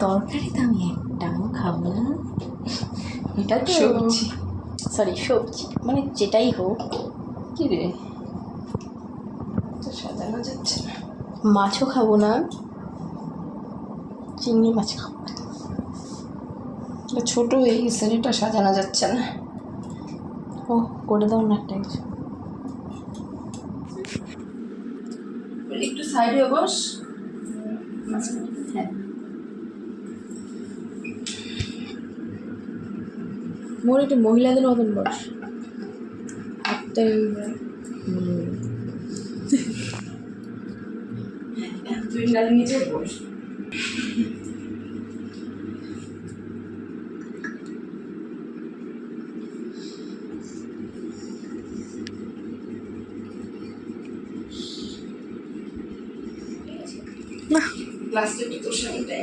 তরকারি তো আমি একটাও খাব না। এটা তো সবজি। সরি সবজি। মানে যেটাই হোক। কি রে? সাজানো যাচ্ছে না। মাছও খাব না। চিংড়ি মাছ খাব ছোট হয়ে গেছে এটা সাজানো যাচ্ছে না। ও করে দাও না একটা কিছু। একটু সাইডে বস। হ্যাঁ। মোর একটু মহিলাদের মতন বস। হাতটা তুই নিচে বস। প্লাস্টিক তোর সামনে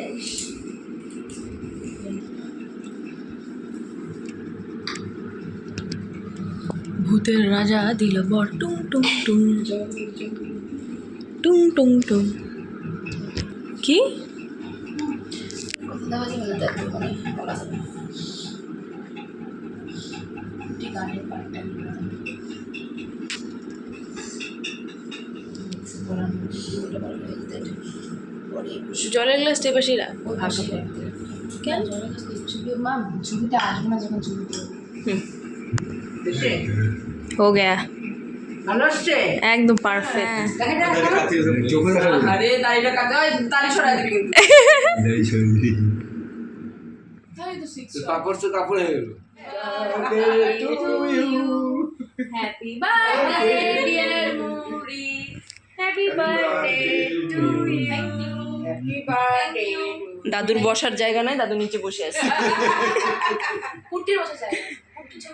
ভূতের রাজা দিল বর টুং টুং টুং। টুং টুং টুং। কি? গানের পার্টটা জলের গ্লাসটা ওই পাশে কেন? জলের কাছে মা, ছবিটা আসবে না যখন ছবি তুলবে। হো গয়া। একদম পারফেক্ট হ্যাপি বার্থডে ডিয়ার মুরি দাদুর বসার জায়গা নাই দাদু নিচে বসে আছে। কুটির কুটির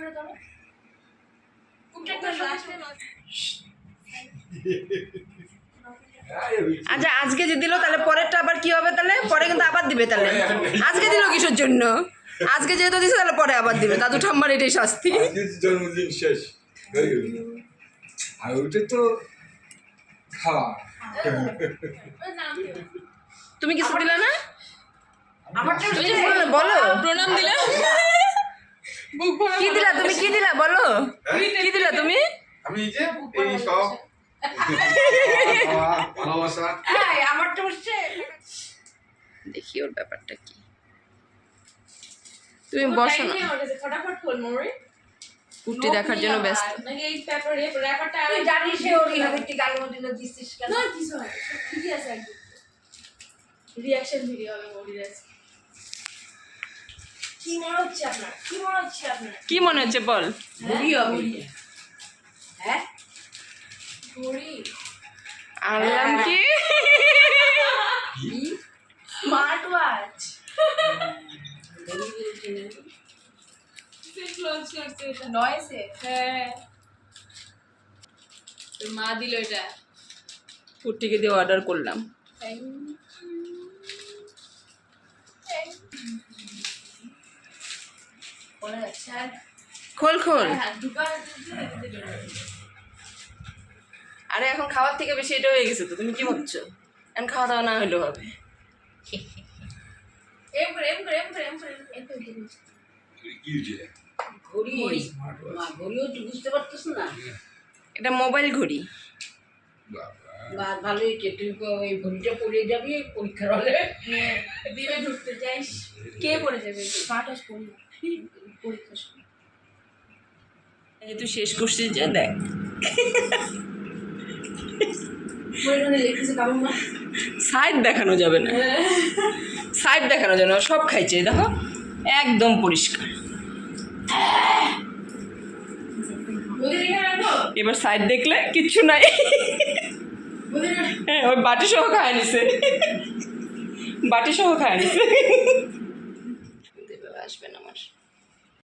আচ্ছা আজকে যে দিল তাহলে পরেরটা আবার কি হবে তাহলে? পরে কিন্তু আবার দিবে তাহলে। আজকে দিল কিসের জন্য? আজকে যেহেতু দিছে তাহলে পরে আবার দিবে। দাদু ঠাম্মার এটাই শাস্তি। জন্মদিন শেষ। আর ওইটা তো খাওয়া। তুমি কিছু দিলে না? বলো প্রণাম দিলে? কি দিলা তুমি? কি দিলা? বলো। কি দিলা তুমি? আমি যে এই সব ভালোবাসা। হ্যাঁ আমারটা দেখি ওর ব্যাপারটা কি। তুমি বসো না। ফটাফট খোল মোরে। কুর্তি দেখার জন্য ব্যস্ত। হয় কি মনে হচ্ছে আপনার? কি মনে হচ্ছে আপনার? কি মনে হচ্ছে বল? হ্যাঁ ঘড়ি আনলাম কি? স্মার্ট ওয়াচ নয়েসে হ্যাঁ। তোর মা দিল এটা। কুর্তিকে দিয়ে অর্ডার করলাম। খোল খোল। হ্যাঁ আরে এখন খাওয়ার থেকে বেশি এটা হয়ে গেছে তো তুমি কি ভাবছ? এখন খাওয়া দাওয়া না হলেও হবে। এম করে এম করে এম করে এম করে এম করে বুঝতে পারছিস না। এটা মোবাইল ঘড়ি। তুই ওই ঘড়িটা পরে যাবি পরীক্ষার হলে। দিনে ঢুকতে যাইস কে পড়ে যাবে? পাঠাস পড়ি যেহেতু শেষ করছিস যে দেখ। সাইড দেখানো যাবে না। সাইড দেখানো যাবে না সব খাইছে দেখো। একদম পরিষ্কার। এবার সাইড দেখলে কিচ্ছু নাই। হ্যাঁ ওই বাটি সহ খায় নিছে। বাটি সহ খায় নিছে। আসবে না।